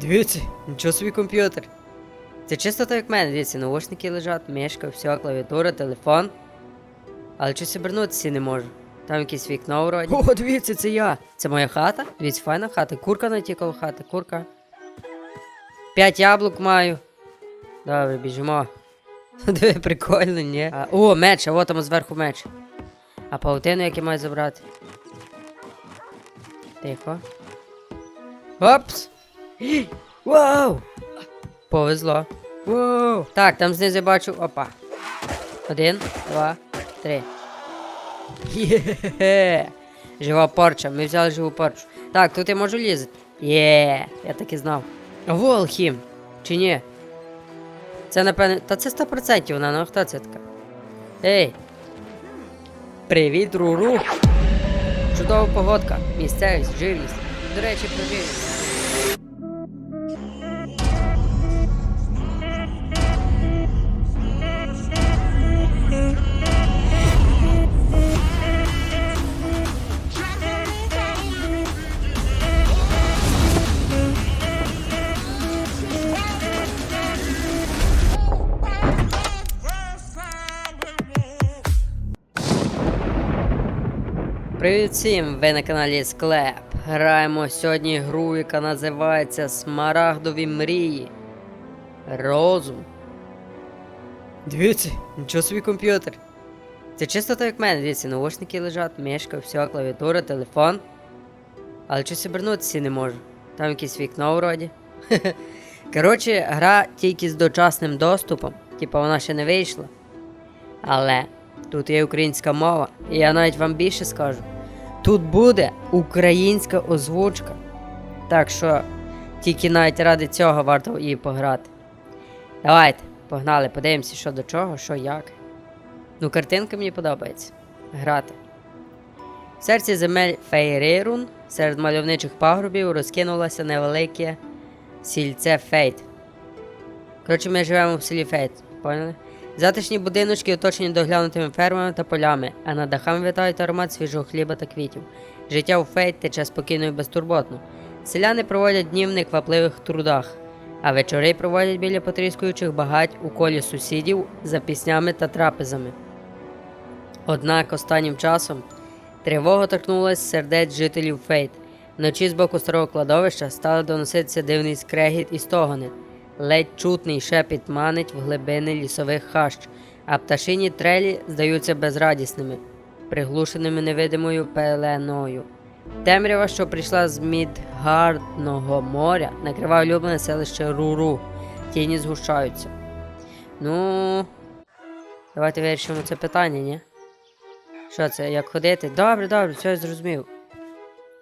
Дивіться, нічого собі комп'ютер. Це чисто так як мене, дивіться, наушники лежать, мишка, все, клавіатура, телефон. Але щось обернутися не можу. Там якесь вікно вроді. О, дивіться, це я. Це моя хата. Дивіться, файна хата. Курка натікала хати, курка. П'ять яблук маю. Добре, біжимо. Диви, прикольно, ні? А, о, меч, а от там зверху меч. А паутину як я маю забрати? Тихо. Опс! Вау! Повезло. Вау! Так, там знизу я бачу. Опа. Один, два, три. Є! Жива порча. Ми взяли живу порчу. Так, тут я можу лізати. Є, я так і знав. Волхім! Чи ні? Це напевне. Та це 100% вона, ну хто це така? Ей! Привіт, Руру! Чудова погодка, місцевість, живість. До речі, про живість. Привіт всім! Ви на каналі Склеп. Граємо сьогодні гру, яка називається Смарагдові мрії. Розум. Дивіться, нічого собі комп'ютер. Це чисто так як мене, дивіться, наушники лежать, мишка, все, клавіатура, телефон. Але щось обернутися не можу. Там якесь вікно вроді. Коротше, гра тільки з дочасним доступом, типа вона ще не вийшла. Але тут є українська мова, і я навіть вам більше скажу. Тут буде українська озвучка. Так що тільки навіть ради цього варто її пограти. Давайте, погнали, подивимося, що до чого, що як. Ну, картинка мені подобається. Грати. В серці земель Фейрирун серед мальовничих пагорбів розкинулося невелике сільце Фейт. Коротше, ми живемо в селі Фейт, поняли? Затишні будиночки оточені доглянутими фермами та полями, а над дахами витають аромат свіжого хліба та квітів. Життя у Фейт тече спокійно і безтурботно. Селяни проводять дні в неквапливих трудах, а вечори проводять біля потріскуючих багать у колі сусідів за піснями та трапезами. Однак останнім часом тривога торкнулася сердець жителів Фейт. Вночі з боку старого кладовища стали доноситися дивний скрегіт і стогони. Ледь чутний шепіт манить в глибини лісових хащ, а пташині трелі здаються безрадісними, приглушеними невидимою пеленою. Темрява, що прийшла з Мідгардного моря, накриває улюблене селище Руру. Тіні згущаються. Ну. Давайте вирішимо це питання, ні? Що це, як ходити? Добре, добре, все я зрозумів.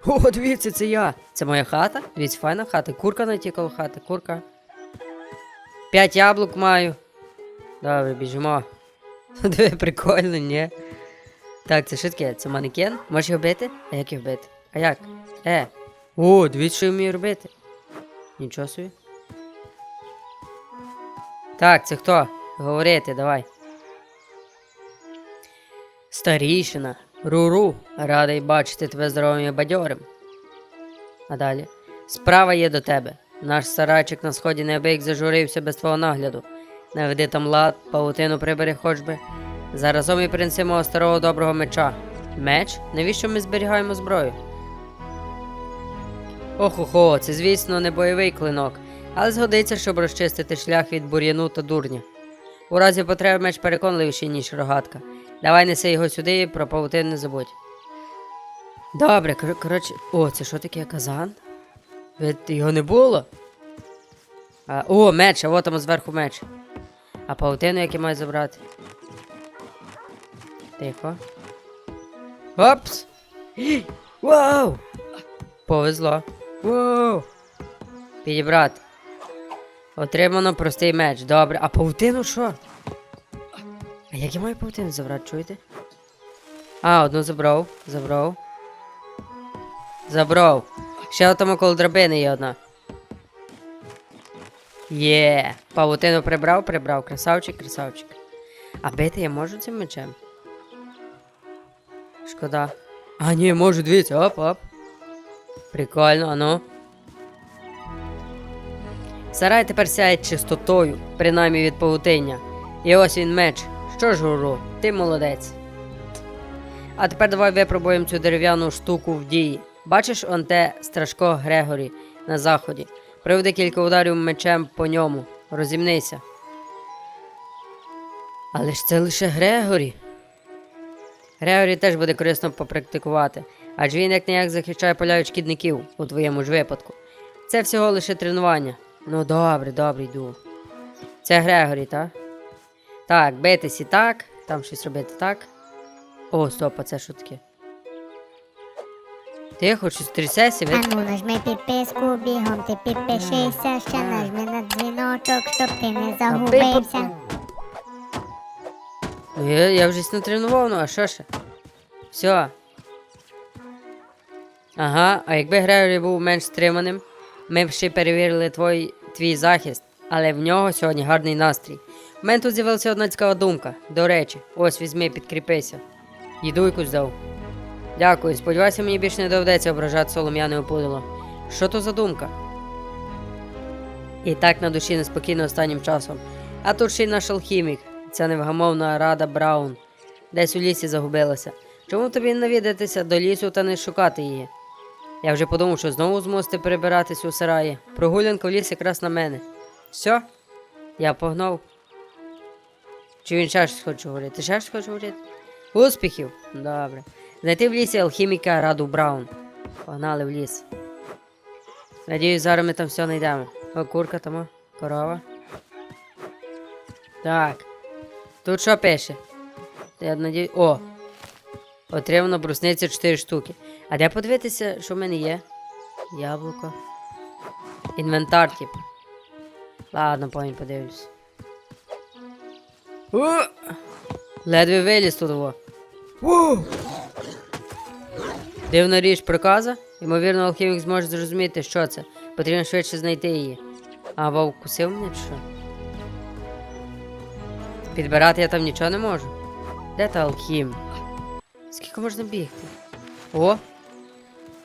О, дивіться, це я. Це моя хата? Дивіться, файна хата. Курка натікала хата, курка. П'ять яблук маю. Добре, біжимо. Диви, прикольно, ні? Так, це що таке? Це манекен? Можеш його бити? А як його бити? А як? Е. О, дивіться, що я вмію робити. Нічого собі. Так, це хто? Говорити, давай. Старішина. Руру, радий бачити тебе здоровим і бадьорим. А далі. Справа є до тебе. Наш сарайчик на сході неабияк зажурився без твого нагляду. Наведи там лад, павутину прибери хоч би. Заразом і принеси мого старого доброго меча. Меч? Навіщо ми зберігаємо зброю? Охо-хо, це, звісно, не бойовий клинок, але згодиться, щоб розчистити шлях від бур'яну та дурня. У разі потреби меч переконливіший, ніж рогатка. Давай неси його сюди і про павутин не забудь. Добре, коротше. О, це що таке казан? Ви його не було? А, о, меч, а от там зверху меч. А паутину як я маю забрати? Тихо. Опс! Вау! Повезло. Вау! Підібрати. Отримано простий меч. Добре. А паутину що? А як я маю паутину забрати, чуєте? А, одну забрав. Забрав. Забрав. Ще там около драбини є одна. Є. Павутину прибрав, прибрав. Красавчик, красавчик. А бити я можу цим мечем? Шкода. А, ні, можу, дивіться, оп, оп. Прикольно, ну. Сарай тепер сяє чистотою, принаймні від павутиння. І ось він меч. Що ж, гуру, ти молодець. А тепер давай випробуємо цю дерев'яну штуку в дії. Бачиш он те страшко Грегорі на заході. Приведи кілька ударів мечем по ньому. Розімнися. Але ж це лише Грегорі. Грегорі теж буде корисно попрактикувати, адже він як не як захищає поля від шкідників у твоєму ж випадку. Це всього лише тренування. Ну добре, добре, йду. Це Грегорі, так? Так, битись і так, там щось робити так. О, стоп, а це таке? Тихо, щось трясеться, ви... Ану, нажми підписку, бігом ти підпишися, ще нажми на дзвіночок, щоб ти не загубився. Ну, я, я вже натренував, ну а що ще? Все. Ага, а якби Грегорі був менш стриманим, ми б ще перевірили твій, твій захист, але в нього сьогодні гарний настрій. У мене тут з'явилася одна цікава думка. До речі, ось візьми, підкріпися. Їду якусь дав. Дякую, сподіваюся, мені більше не доведеться ображати солом'яне опудало. Що то за думка? І так на душі неспокійно останнім часом. А тут ще й наш алхімік, ця невгамовна рада Браун, десь у лісі загубилася. Чому тобі навідатися до лісу та не шукати її? Я вже подумав, що знову змусити перебиратись у сараї. Прогулянка в ліс якраз на мене. Все? Я погнав. Чи він ще щось хоче говорити? Ще щось хоче говорити? Успіхів! Добре. Знайти в лісі алхіміка Раду Браун. Погнали в ліс. Надіюсь, зараз ми там все знайдемо. О, курка там, корова. Так. Тут що пише? Я надію. О! Отримано брусниці 4 штуки. А де подивитися, що в мене є? Яблуко. Інвентар, тип. Ладно, потім подивлюсь. Ледве виліз тут. О! Дивна річ проказа. Ймовірно, алхімік зможе зрозуміти, що це. Потрібно швидше знайти її. А вовк кусив мене чи що? Підбирати я там нічого не можу. Де та алхім? Скільки можна бігти? О!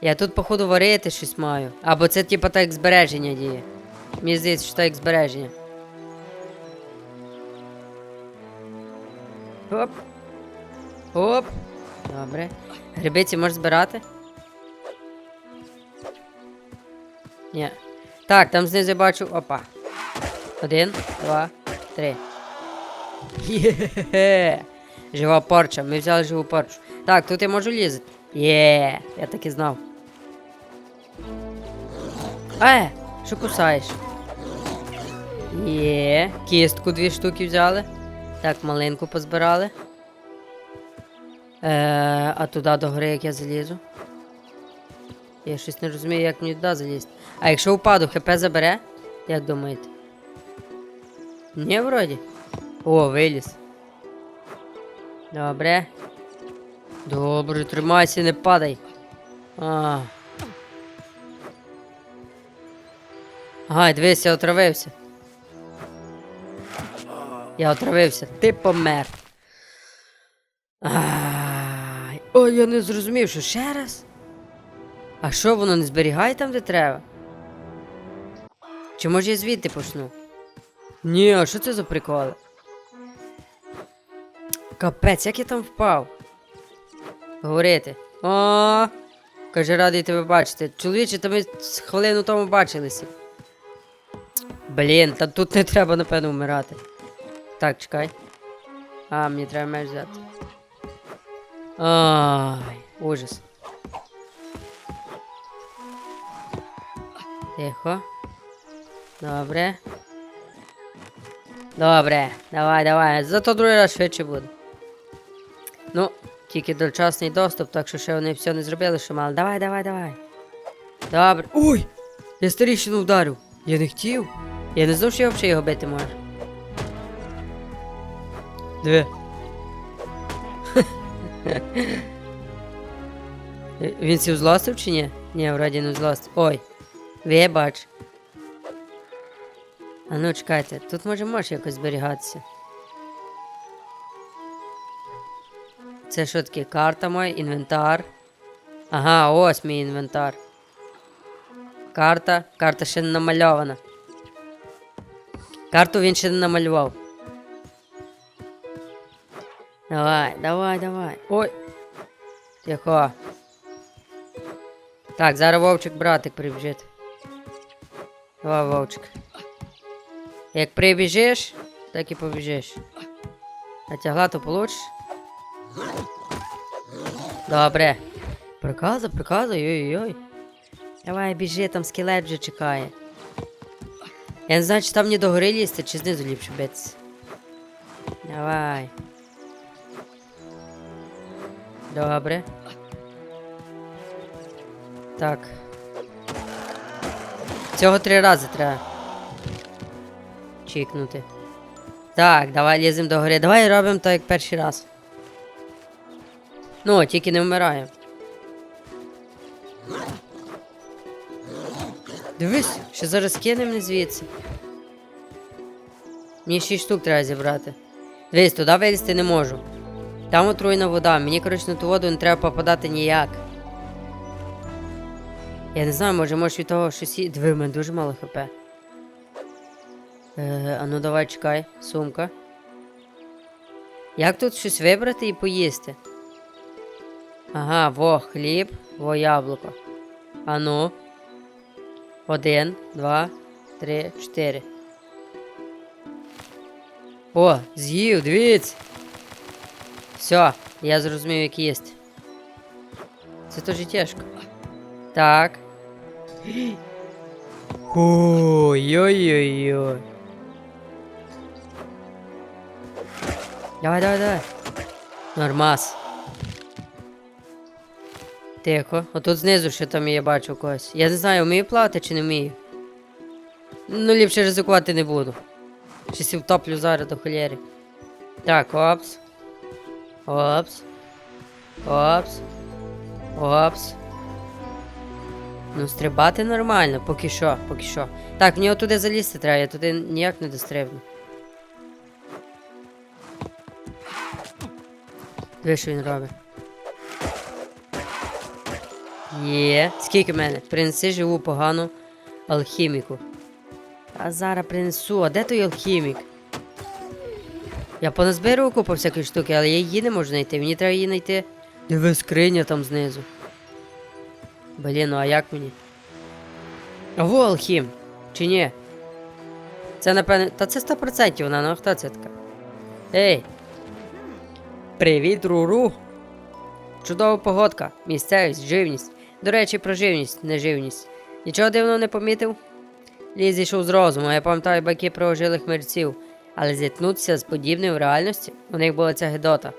Я тут, походу, варити щось маю. Або це типа так як збереження діє. Мені здається, що так як збереження. Оп. Оп. Добре. Грибиці можеш збирати? Ні. Так, там знизу я бачу. Опа. Один, два, три. Є. Жива порча. Ми взяли живу порчу. Так, тут я можу лізати. Є, я так і знав. Е, що кусаєш? Є, кістку дві штуки взяли. Так, малинку позбирали. Е, а туди до гори як я залізу. Я щось не розумію, як мені туди залізти. А якщо впаду, ХП забере? Як думаєте? Ні, вроді. О, виліз. Добре. Добре, тримайся, не падай. А. Ага, дивись, я отравився. Я отравився, ти помер. Ай. Ой, я не зрозумів, що ще раз? А що воно не зберігає там, де треба? Чи може я звідти почну? Ні, а що це за приколи? Капець, як я там впав? Говорити. О, каже, радий тебе бачити. Чоловіче, та ми з хвилину тому бачилися. Блін, та тут не треба, напевно, вмирати. Так, чекай. А, мені треба меч взяти. Ай, ужас. Тихо. Добре. Добре, давай, давай. Зато другий раз швидше буде. Ну, тільки дочасний доступ, так що ще вони все не зробили, що мали. Давай, давай, давай. Добре. Ой! Я старіщину вдарив. Я не хотів. Я не знав, що я взагалі його бити можу. Диви. Він сів злостив чи ні? Ні, вроді не злостив. Ой. Вибач. А ну чекайте, тут може може якось зберігатися. Це що таке? Карта моя, інвентар. Ага, ось мій інвентар. Карта. Карта ще не намальована. Карту він ще не намалював. Давай, давай, давай. Ой. Тихо. Так, зараз вовчик братик прибіжить. Давай, вовчик. Як прибіжиш, так і побіжиш. А тягла то получиш? Добре. Приказа, приказа, ой-ой-ой. Давай, біжи, там скелет вже чекає. Я не знаю, чи там не догори лізти, чи знизу ліпше битися. Давай. Добре. Так. Цього три рази треба. Чікнути. Так, давай ліземо до гори. Давай робимо так, як перший раз. Ну, тільки не вмираємо. Дивись, ще зараз кинемо мене звідси. Мені 6 штук треба зібрати. Дивись, туди вилізти не можу. Там отруєна вода, мені, коротше, на ту воду не треба попадати ніяк. Я не знаю, може, може від того щось є. Диви, в мене дуже мало хп. Е, а ну давай чекай, сумка. Як тут щось вибрати і поїсти? Ага, во хліб, во яблуко. А ну. Один, два, три, чотири. О, з'їв, дивіться. Все, я зрозумів, як їсти. Це теж тяжко. Так. Ой-ой-ой-ой. Давай, давай, давай. Нормас. Тихо. Отут знизу ще там я бачу когось. Я не знаю, вмію плавати чи не вмію. Ну, ліпше ризикувати не буду. Щось втоплю зараз до холєри. Так, опс. Опс. Опс. Опс. Ну, стрибати нормально, поки що, поки що. Так, мені туди залізти треба, я туди ніяк не дострибну. Диви, що він робить. Є. Скільки в мене? Принеси живу погану алхіміку. А зараз принесу. А де той алхімік? Я поназбирав купу всякої штуки, але я її не можу знайти. Мені треба її знайти. Диви скриня там знизу. Блін, ну а як мені? А во алхім. Чи ні? Це напевне. Та це 100% вона, ну хто це така? Ей! Привіт, Руру! Чудова погодка, місцевість, живність. До речі, про живність, не живність. Нічого дивного не помітив? Ліз зійшов з розуму, я пам'ятаю байки про ожилих мерців, але зіткнутися з подібним в реальності у них була ця гидота.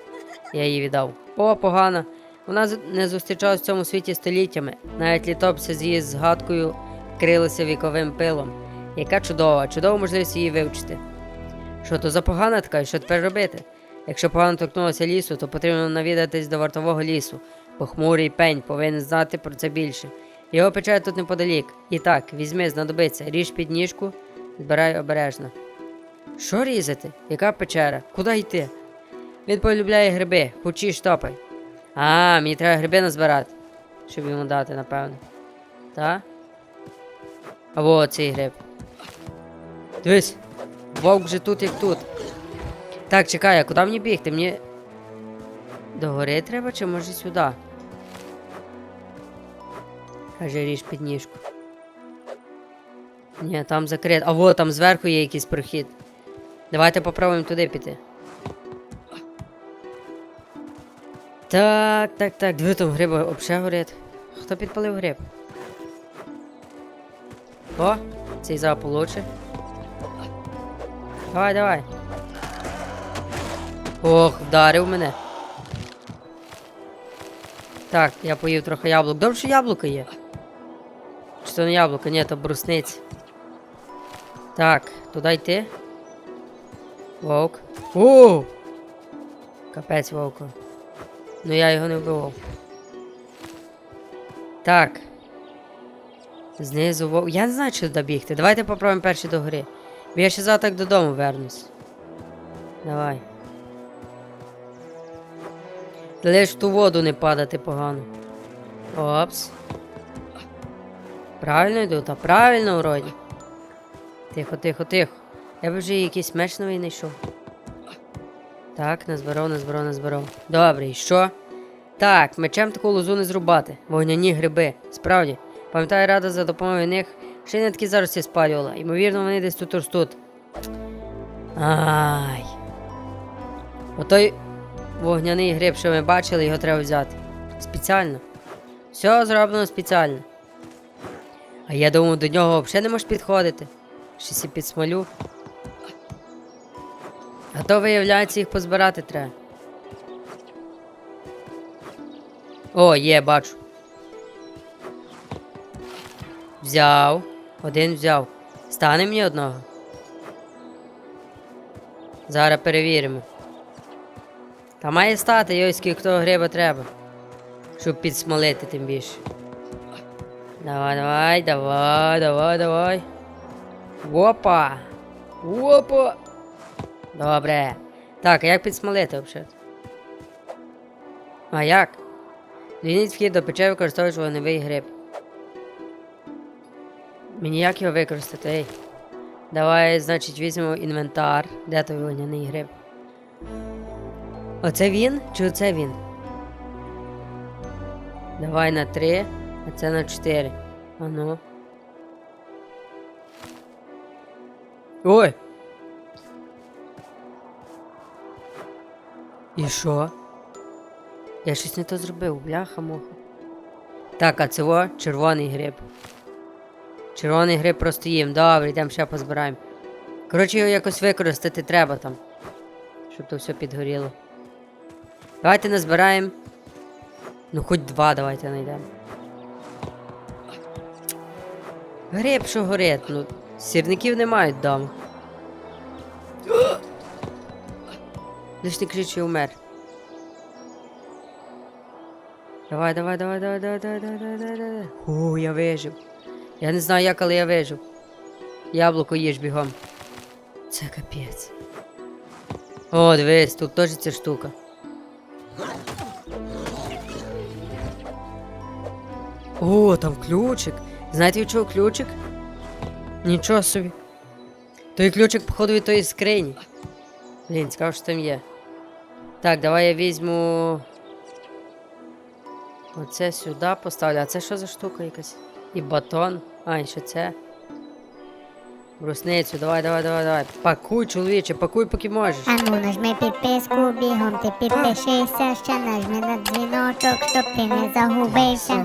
Я її віддав. О, погано. Вона не зустрічалась в цьому світі століттями. Навіть літописи з її згадкою крилися віковим пилом. Яка чудова, чудова можливість її вивчити. Що то за погана така, і що тепер робити? Якщо погано торкнулося лісу, то потрібно навідатись до вартового лісу. Похмурий пень повинен знати про це більше. Його пече тут неподалік. І так, візьми, знадобиться, ріж під ніжку, збирай обережно. Що різати? Яка печера? Куди йти? Він полюбляє гриби, хочі штопай. А, мені треба гриби назбирати, щоб йому дати, напевно. Та? А во цей гриб. Дивись, вовк же тут як тут. Так, чекай, а куди мені бігти? Мені. До гори треба чи може сюди? Каже, ріж під ніжку. Ні, там закрито. А во, там зверху є якийсь прохід. Давайте попробуємо туди піти. Так, так, так. Диви там гриби взагалі горять. Хто підпалив гриб? О, цей заполуче. Давай, давай. Ох, вдарив мене. Так, я поїв трохи яблук. Добре, що яблуко є. Чи то не яблуко? Ні, то брусниці. Так, туди йти. Вовк. О! Капець вовку. Ну я його не вбивав. Так. Знизу вовк. Я не знаю, чи туди бігти. Давайте попробуємо перші до гори. Бо я ще завтра додому вернусь. Давай. Лиш в ту воду не падати погано. Опс. Правильно йду, та правильно вроді. Тихо, тихо, тихо. Я б вже якийсь меч новий знайшов. Так, назбирав, назбирав, назбирав. Добре, і що? Так, мечем таку лозу не зрубати. Вогняні гриби. Справді. Пам'ятаю, рада за допомогою них ще не такі зарості спалювала. Ймовірно, вони десь тут ростуть. Ай. Отой вогняний гриб, що ми бачили, його треба взяти. Спеціально. Все зроблено спеціально. А я думав, до нього взагалі не можеш підходити. Щось і підсмалю. А то, виявляється, їх позбирати треба. О, є, бачу. Взяв. Один взяв. Стане мені одного. Зараз перевіримо. Та має стати йой, скільки того гриба треба. Щоб підсмолити тим більше. Давай, давай, давай, давай, давай. Опа! Опа! Добре. Так, а як підсмолити взагалі? А як? Звільніть вхід до печери, використовуючи вогневий гриб. Мені як його використати, ей? Давай, значить, візьмемо інвентар. Де той вогняний гриб? Оце він чи оце він? Давай на три, а це на чотири. Ану. Ой! І що? Я щось не то зробив, бляха-муха. Так, а це во червоний гриб. Червоний гриб просто їм. Добре, йдемо ще позбираємо. Коротше, його якось використати треба там. Щоб то все підгоріло. Давайте назбираємо. Ну, хоч два давайте знайдемо. Гриб, що горить, ну. Сірників не мають вдома. Лиш не кричи, умер. Давай, давай, давай, давай, давай, давай, давай, давай, давай, давай. О, я вижив. Я не знаю як, але я вижив. Яблуко їж бігом. Це капець. О, дивись, тут теж ця штука. О, там ключик. Знаєте від чого ключик? Нічого собі. Той ключик, походу, від тої скрині. Блін, цікаво, що там є. Так, давай я візьму. Оце сюди поставлю. А це що за штука якась? І батон. А, і ще це. Брусницю, давай, давай, давай, давай. Пакуй, чоловіче, пакуй, поки можеш. Ану, нажми підписку, бігом ти підпишися, ще нажми на дзвіночок, щоб ти не загубився.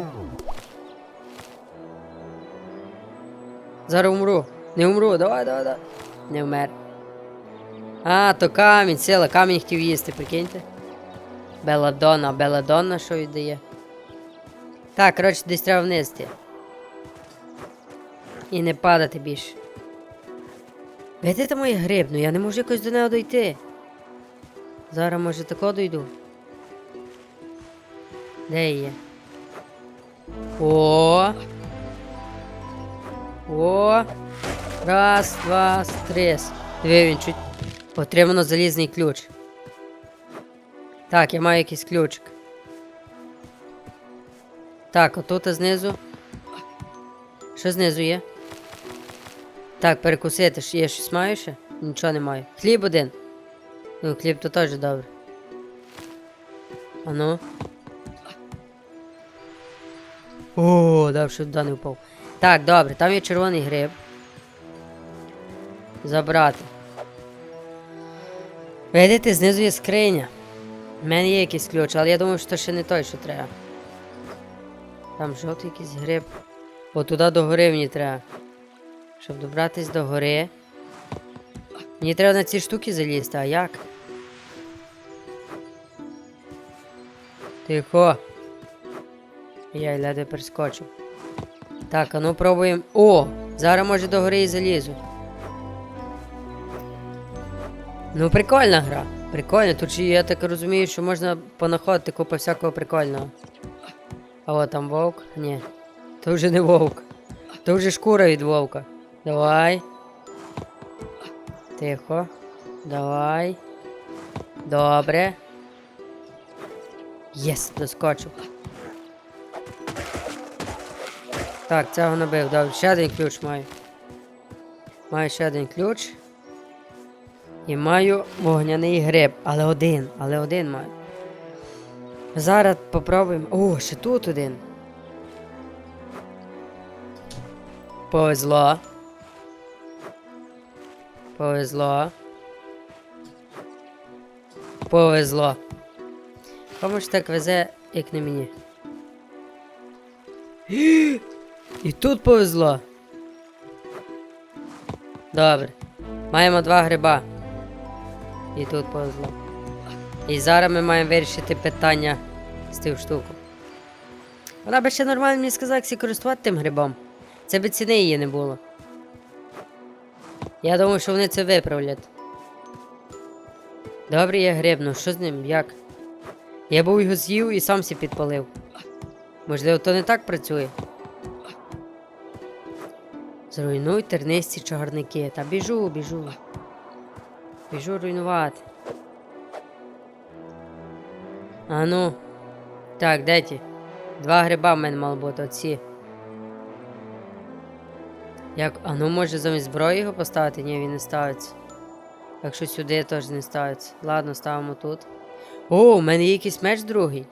Зараз умру. Не умру, давай, давай, давай. Не вмер. А, то камінь, сила, камінь хотів їсти, прикиньте. Беладонна, Беладонна що віддає. Так, коротше, десь треба вниз йти. І не падати більше. Видите мої гриб, ну я не можу якось до нього дойти. Зараз може тако дойду. Де є? О! О! Раз, два, три. Диви, він чуть. Отримано залізний ключ. Так, я маю якийсь ключик. Так, отут знизу. Що знизу є? Так, перекусити. Є щось маю ще? Нічого не маю. Хліб один. Ну, хліб то теж добре. А ну. О, дав, що туди не впав. Так, добре, там є червоний гриб. Забрати. Видите, знизу є скриня. У мене є якийсь ключ, але я думаю, що це ще не той, що треба. Там жовтий якийсь гриб. О, туди до гори мені треба. Щоб добратись до гори. Мені треба на ці штуки залізти, а як? Тихо. Я ледве перескочив. Так, а ну пробуємо. О! Зараз може до гори і залізу. Ну, прикольна гра. Прикольно. Тут ще я так розумію, що можна понаходити купу всякого прикольного. А от там вовк? Ні. То вже не вовк. То вже шкура від вовка. Давай. Тихо. Давай. Добре. Єс, доскочив. Так, цього набив. Добре, ще один ключ маю. Маю ще один ключ. І маю вогняний гриб, але один, але один маю. Зараз попробуємо. О, ще тут один. Повезло. Повезло. Повезло. Кому ж так везе, як не мені. І тут повезло. Добре. Маємо два гриба. І тут повезло. І зараз ми маємо вирішити питання з тим штуку. Вона би ще нормально мені сказала, як користувати тим грибом. Це би ціни її не було. Я думаю, що вони це виправлять. Добре, є гриб, ну що з ним? Як? Я був його з'їв і сам сі підпалив. Можливо, то не так працює. Зруйнуй тернисті чагарники. Та біжу, біжу. Біжу руйнувати. А ну. Так, де ті? Два гриба в мене мало бути оці. Як. А ну може замість зброї його поставити? Ні, він не ставиться. Якщо сюди теж не ставиться. Ладно, ставимо тут. О, у мене є якийсь меч другий.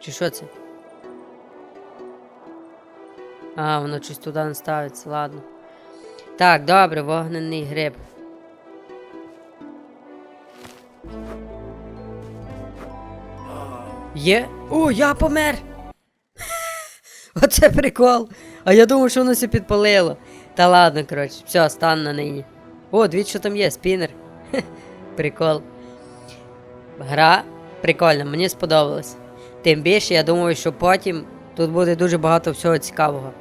Чи що це? А, воно щось туди не ставиться, ладно. Так, добре, вогнений гриб. Є? О, я помер! Оце прикол. А я думав, що воно все підпалило. Та ладно, коротше, все, стан на нині. О, дивіться, що там є, спінер. Хе, Прикол. Гра прикольна, мені сподобалась. Тим більше, я думаю, що потім тут буде дуже багато всього цікавого.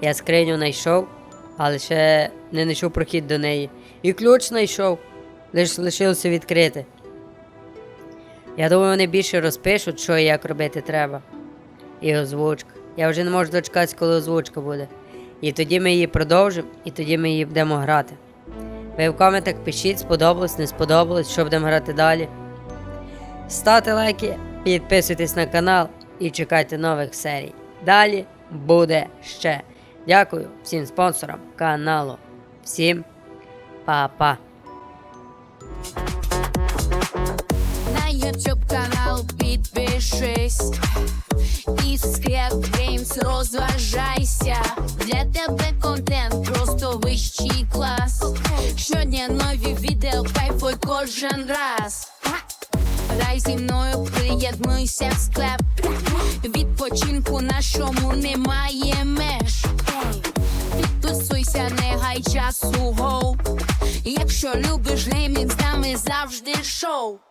Я скриню знайшов, але ще не знайшов прохід до неї. І ключ знайшов. Лише лишилося відкрити. Я думаю, вони більше розпишуть, що і як робити треба. І озвучка. Я вже не можу дочекатися, коли озвучка буде. І тоді ми її продовжимо, і тоді ми її будемо грати. Ви в коментах пишіть, сподобалось, не сподобалось, що будемо грати далі. Ставте лайки, підписуйтесь на канал і чекайте нових серій. Далі буде ще. Дякую всім спонсорам каналу. Всім па-па. YouTube канал підпишись і Scrap Games розважайся. Для тебе контент просто вищий клас. Щодня нові відео, кайфуй кожен раз. Грай зі мною, приєднуйся в склеп. Відпочинку нашому немає меж. Підписуйся, не гай часу гоу. Якщо любиш геймінг, з нами завжди шоу.